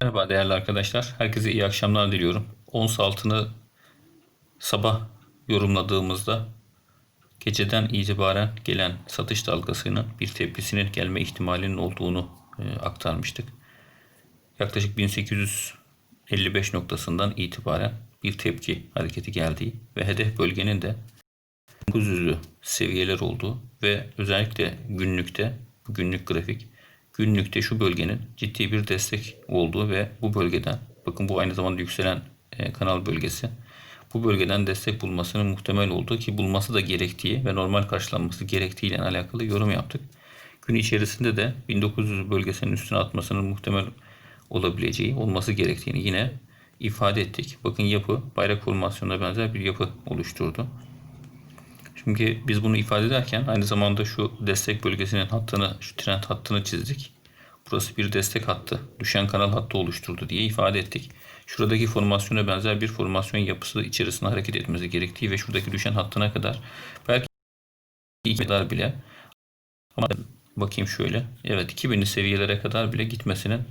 Merhaba değerli arkadaşlar. Herkese iyi akşamlar diliyorum. Ons altını sabah yorumladığımızda geceden itibaren gelen satış dalgasının bir tepkisinin gelme ihtimalinin olduğunu e, aktarmıştık. Yaklaşık 1855 noktasından itibaren bir tepki hareketi geldiği ve hedef bölgenin de 900'lü seviyeler olduğu ve özellikle günlükte günlük grafik günlükte şu bölgenin ciddi bir destek olduğu ve bu bölgeden bakın bu aynı zamanda yükselen e, kanal bölgesi bu bölgeden destek bulmasının muhtemel olduğu ki bulması da gerektiği ve normal karşılanması gerektiği ile alakalı yorum yaptık. Gün içerisinde de 1900 bölgesinin üstüne atmasının muhtemel olabileceği, olması gerektiğini yine ifade ettik. Bakın yapı bayrak formasyonuna benzer bir yapı oluşturdu. Çünkü biz bunu ifade ederken aynı zamanda şu destek bölgesinin hattını, şu trend hattını çizdik. Burası bir destek hattı, düşen kanal hattı oluşturdu diye ifade ettik. Şuradaki formasyona benzer bir formasyon yapısı içerisinde hareket etmesi gerektiği ve şuradaki düşen hattına kadar belki kadar bile ama bakayım şöyle. Evet 2000'li seviyelere kadar bile gitmesinin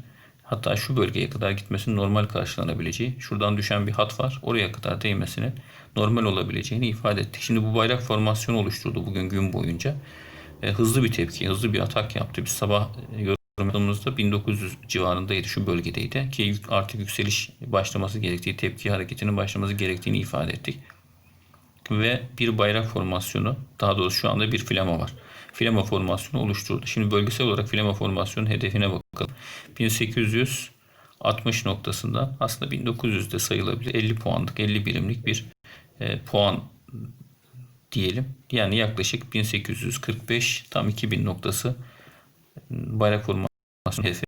hatta şu bölgeye kadar gitmesinin normal karşılanabileceği, şuradan düşen bir hat var. Oraya kadar değmesinin normal olabileceğini ifade ettik. Şimdi bu bayrak formasyonu oluşturdu bugün gün boyunca. E, hızlı bir tepki, hızlı bir atak yaptı. Biz sabah e, yorumladığımızda 1900 civarındaydı, şu bölgedeydi ki artık yükseliş başlaması gerektiği, tepki hareketinin başlaması gerektiğini ifade ettik. Ve bir bayrak formasyonu, daha doğrusu şu anda bir flama var. Flama formasyonu oluşturdu. Şimdi bölgesel olarak flama formasyonun hedefine bakalım. 1860 noktasında aslında 1900'de sayılabilir 50 puanlık 50 birimlik bir e, puan diyelim. Yani yaklaşık 1845 tam 2000 noktası bayrak formasyonu hedefi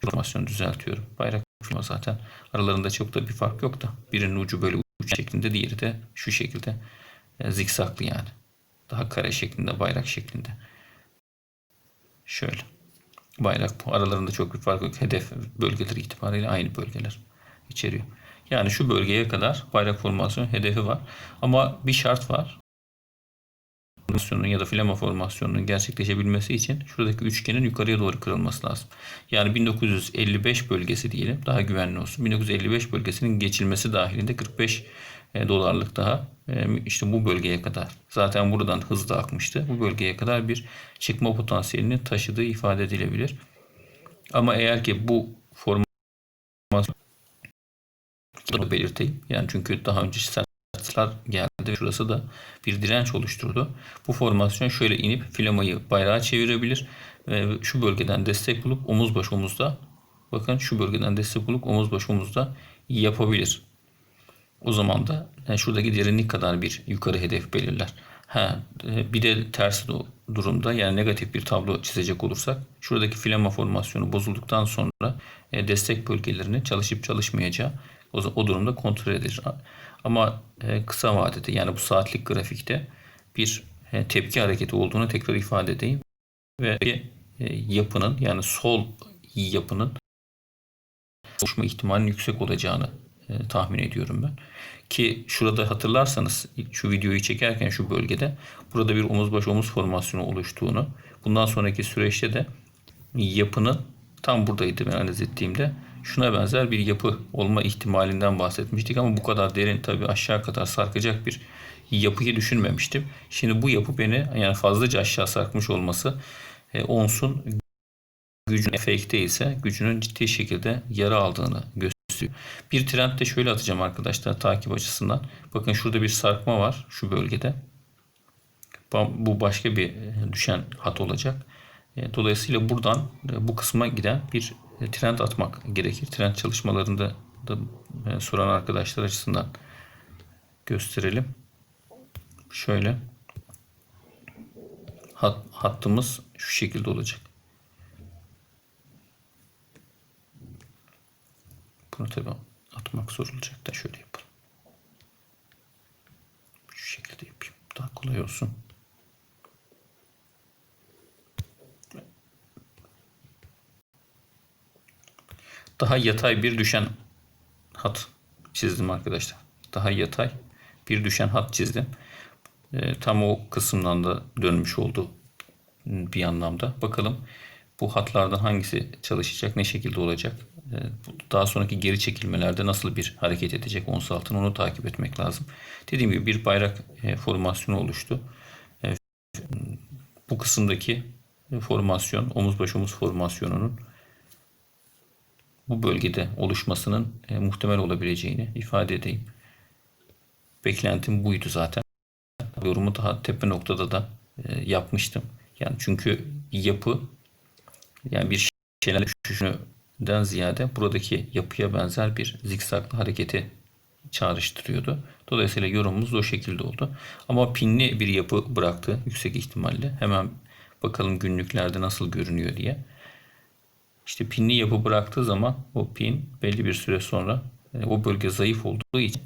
formasyonu düzeltiyorum. Bayrak formasyonu zaten aralarında çok da bir fark yok da birinin ucu böyle uç şeklinde diğeri de şu şekilde e, zikzaklı yani. Daha kare şeklinde bayrak şeklinde. Şöyle. Bayrak bu. Aralarında çok bir fark yok. Hedef bölgeleri itibariyle aynı bölgeler içeriyor. Yani şu bölgeye kadar bayrak formasyonu hedefi var. Ama bir şart var. Formasyonun ya da flama formasyonunun gerçekleşebilmesi için şuradaki üçgenin yukarıya doğru kırılması lazım. Yani 1955 bölgesi diyelim daha güvenli olsun. 1955 bölgesinin geçilmesi dahilinde 45 e, dolarlık daha e, işte bu bölgeye kadar zaten buradan hızla akmıştı. Bu bölgeye kadar bir çıkma potansiyelini taşıdığı ifade edilebilir. Ama eğer ki bu formasyon belirteyim. Yani çünkü daha önce sertler geldi. Şurası da bir direnç oluşturdu. Bu formasyon şöyle inip flamayı bayrağa çevirebilir. Ve şu bölgeden destek bulup omuz baş omuzda bakın şu bölgeden destek bulup omuz baş omuzda yapabilir. O zaman da yani şuradaki derinlik kadar bir yukarı hedef belirler. Ha, e, bir de tersi durumda yani negatif bir tablo çizecek olursak şuradaki flama formasyonu bozulduktan sonra e, destek bölgelerini çalışıp çalışmayacağı o, o durumda kontrol edilir. Ama e, kısa vadede yani bu saatlik grafikte bir tepki hareketi olduğunu tekrar ifade edeyim. Ve yapının yani sol yapının oluşma ihtimalinin yüksek olacağını e, tahmin ediyorum ben. Ki şurada hatırlarsanız şu videoyu çekerken şu bölgede burada bir omuz baş omuz formasyonu oluştuğunu bundan sonraki süreçte de yapının tam buradaydı ben analiz ettiğimde şuna benzer bir yapı olma ihtimalinden bahsetmiştik ama bu kadar derin tabi aşağı kadar sarkacak bir yapıyı düşünmemiştim. Şimdi bu yapı beni yani fazlaca aşağı sarkmış olması e, onsun gücün fake değilse gücünün ciddi şekilde yara aldığını gösteriyor. Bir trend de şöyle atacağım arkadaşlar takip açısından. Bakın şurada bir sarkma var şu bölgede. Bu başka bir e, düşen hat olacak. E, dolayısıyla buradan e, bu kısma giden bir trend atmak gerekir. Trend çalışmalarında da soran arkadaşlar açısından gösterelim. Şöyle hat, hattımız şu şekilde olacak. Bunu tabi atmak zor olacak da şöyle yapalım. Şu şekilde yapayım. Daha kolay olsun. Daha yatay bir düşen hat çizdim arkadaşlar. Daha yatay bir düşen hat çizdim. E, tam o kısımdan da dönmüş oldu bir anlamda. Bakalım bu hatlardan hangisi çalışacak, ne şekilde olacak, e, bu- daha sonraki geri çekilmelerde nasıl bir hareket edecek ons altın onu takip etmek lazım. Dediğim gibi bir bayrak e, formasyonu oluştu. E, bu kısımdaki formasyon, omuz baş omuz formasyonunun bu bölgede oluşmasının e, muhtemel olabileceğini ifade edeyim. Beklentim buydu zaten. Yorumu daha tepe noktada da e, yapmıştım. Yani çünkü yapı yani bir şeyler düşüşünden ziyade buradaki yapıya benzer bir zikzaklı hareketi çağrıştırıyordu. Dolayısıyla yorumumuz o şekilde oldu. Ama pinli bir yapı bıraktı yüksek ihtimalle. Hemen bakalım günlüklerde nasıl görünüyor diye. İşte pinli yapı bıraktığı zaman o pin belli bir süre sonra e, o bölge zayıf olduğu için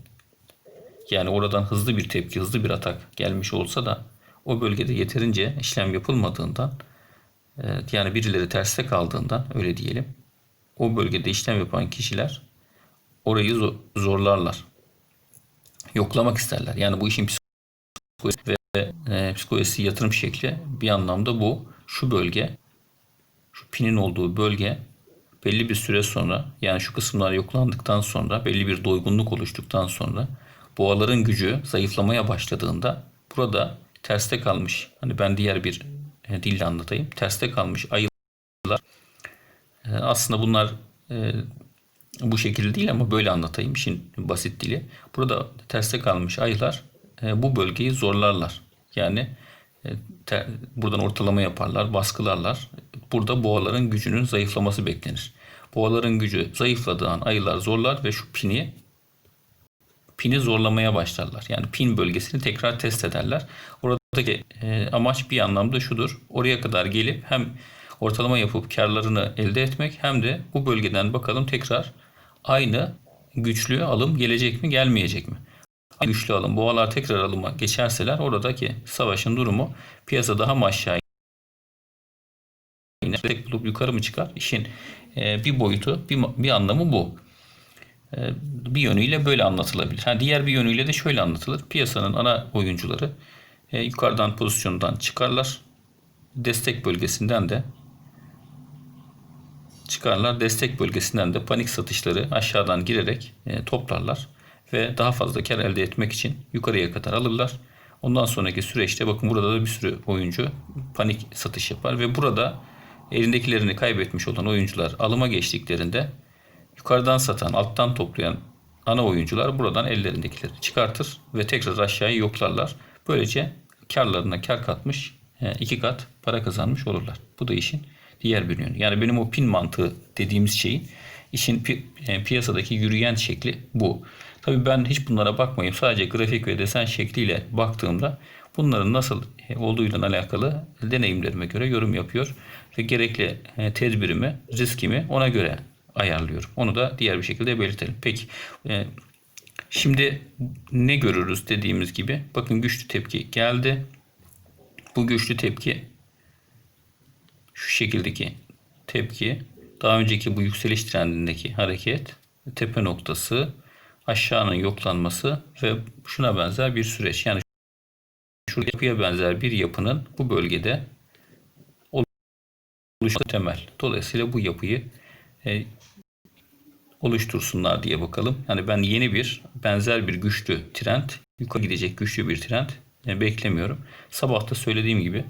yani oradan hızlı bir tepki, hızlı bir atak gelmiş olsa da o bölgede yeterince işlem yapılmadığından e, yani birileri terste kaldığından öyle diyelim o bölgede işlem yapan kişiler orayı zo- zorlarlar. Yoklamak isterler. Yani bu işin psikolojisi ve e, psikolojisi yatırım şekli bir anlamda bu. Şu bölge şu pinin olduğu bölge belli bir süre sonra yani şu kısımlar yoklandıktan sonra belli bir doygunluk oluştuktan sonra boğaların gücü zayıflamaya başladığında burada terste kalmış hani ben diğer bir e, dille anlatayım terste kalmış ayılar e, aslında bunlar e, bu şekilde değil ama böyle anlatayım işin basit dili. Burada terste kalmış ayılar e, bu bölgeyi zorlarlar. Yani te- buradan ortalama yaparlar, baskılarlar. Burada boğaların gücünün zayıflaması beklenir. Boğaların gücü zayıfladığı an ayılar zorlar ve şu pini pini zorlamaya başlarlar. Yani pin bölgesini tekrar test ederler. Oradaki e, amaç bir anlamda şudur. Oraya kadar gelip hem ortalama yapıp karlarını elde etmek hem de bu bölgeden bakalım tekrar aynı güçlü alım gelecek mi gelmeyecek mi? Güçlü alım boğalar tekrar alıma geçerseler oradaki savaşın durumu piyasa daha mı aşağı iner? Tek bulup yukarı mı çıkar? İşin e, bir boyutu bir, bir anlamı bu E, bir yönüyle böyle anlatılabilir. Ha, diğer bir yönüyle de şöyle anlatılır. Piyasanın ana oyuncuları e, yukarıdan pozisyondan çıkarlar. Destek bölgesinden de çıkarlar. Destek bölgesinden de panik satışları aşağıdan girerek toplarlar ve daha fazla kar elde etmek için yukarıya kadar alırlar. Ondan sonraki süreçte bakın burada da bir sürü oyuncu panik satış yapar ve burada elindekilerini kaybetmiş olan oyuncular alıma geçtiklerinde yukarıdan satan, alttan toplayan ana oyuncular buradan ellerindekileri çıkartır ve tekrar aşağıya yoklarlar. Böylece karlarına kar katmış, e, iki kat para kazanmış olurlar. Bu da işin diğer bir yönü. Yani benim o pin mantığı dediğimiz şeyin işin pi- e, piyasadaki yürüyen şekli bu. Tabii ben hiç bunlara bakmayıp sadece grafik ve desen şekliyle baktığımda bunların nasıl olduğuyla alakalı deneyimlerime göre yorum yapıyor ve gerekli e, tedbirimi, riskimi ona göre ayarlıyorum. Onu da diğer bir şekilde belirtelim. Peki e, şimdi ne görürüz dediğimiz gibi bakın güçlü tepki geldi. Bu güçlü tepki şu şekildeki tepki daha önceki bu yükseliş trendindeki hareket tepe noktası aşağının yoklanması ve şuna benzer bir süreç. Yani şu yapıya benzer bir yapının bu bölgede oluşması temel. Dolayısıyla bu yapıyı e, oluştursunlar diye bakalım. Yani ben yeni bir benzer bir güçlü trend, yukarı gidecek güçlü bir trend e, beklemiyorum. Sabah da söylediğim gibi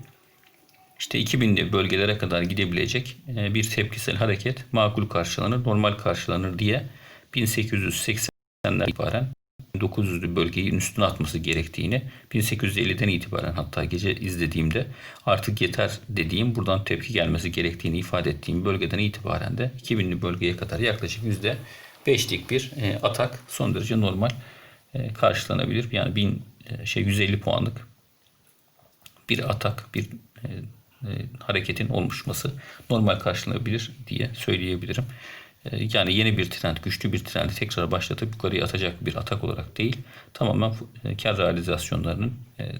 işte 2000'li bölgelere kadar gidebilecek e, bir tepkisel hareket makul karşılanır, normal karşılanır diye 1880'ler itibaren 900'lü bölgeyi üstüne atması gerektiğini 1850'den itibaren hatta gece izlediğimde artık yeter dediğim buradan tepki gelmesi gerektiğini ifade ettiğim bölgeden itibaren de 2000'li bölgeye kadar yaklaşık %5'lik bir e, atak son derece normal e, karşılanabilir. Yani 1000 e, şey 150 puanlık bir atak, bir hareketin oluşması normal karşılanabilir diye söyleyebilirim. E, yani yeni bir trend, güçlü bir trendi tekrar başlatıp yukarıya atacak bir atak olarak değil, tamamen e, kar realizasyonlarının e,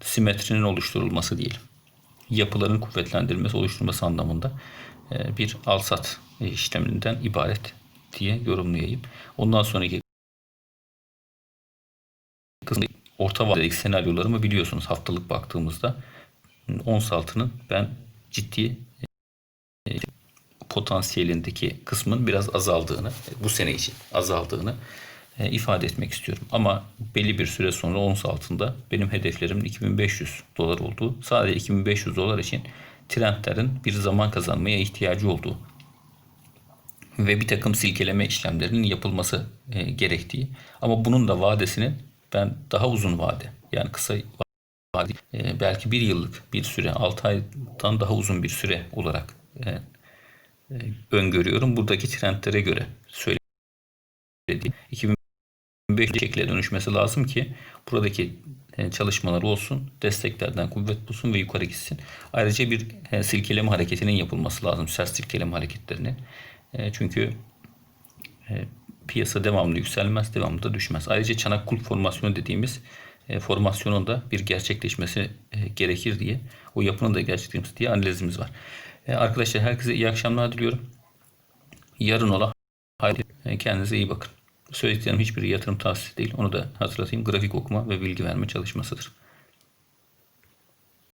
simetrinin oluşturulması diyelim. Yapıların kuvvetlendirilmesi, oluşturulması anlamında e, bir alsat işleminden ibaret diye yorumlayayım. Ondan sonraki orta vadedeki senaryolarımı biliyorsunuz haftalık baktığımızda ons altının ben ciddi potansiyelindeki kısmın biraz azaldığını, bu sene için azaldığını e, ifade etmek istiyorum. Ama belli bir süre sonra ons altında benim hedeflerimin 2500 dolar olduğu, sadece 2500 dolar için trendlerin bir zaman kazanmaya ihtiyacı olduğu ve bir takım silkeleme işlemlerinin yapılması e, gerektiği ama bunun da vadesinin ben daha uzun vade yani kısa vade e, belki bir yıllık bir süre 6 aydan daha uzun bir süre olarak öngörüyorum. Buradaki trendlere göre söylediğim 2005 şekle dönüşmesi lazım ki buradaki e, çalışmalar olsun, desteklerden kuvvet bulsun ve yukarı gitsin. Ayrıca bir e, silkeleme hareketinin yapılması lazım, sert silkeleme hareketlerinin. E, Çünkü piyasa devamlı yükselmez, devamlı da düşmez. Ayrıca çanak kulp formasyonu dediğimiz formasyonun da bir gerçekleşmesi gerekir diye, o yapının da gerçekleşmesi diye analizimiz var. E, Arkadaşlar herkese iyi akşamlar diliyorum. Yarın ola haydi e, kendinize iyi bakın. Söylediklerim hiçbiri yatırım tavsiyesi değil. Onu da hatırlatayım. Grafik okuma ve bilgi verme çalışmasıdır.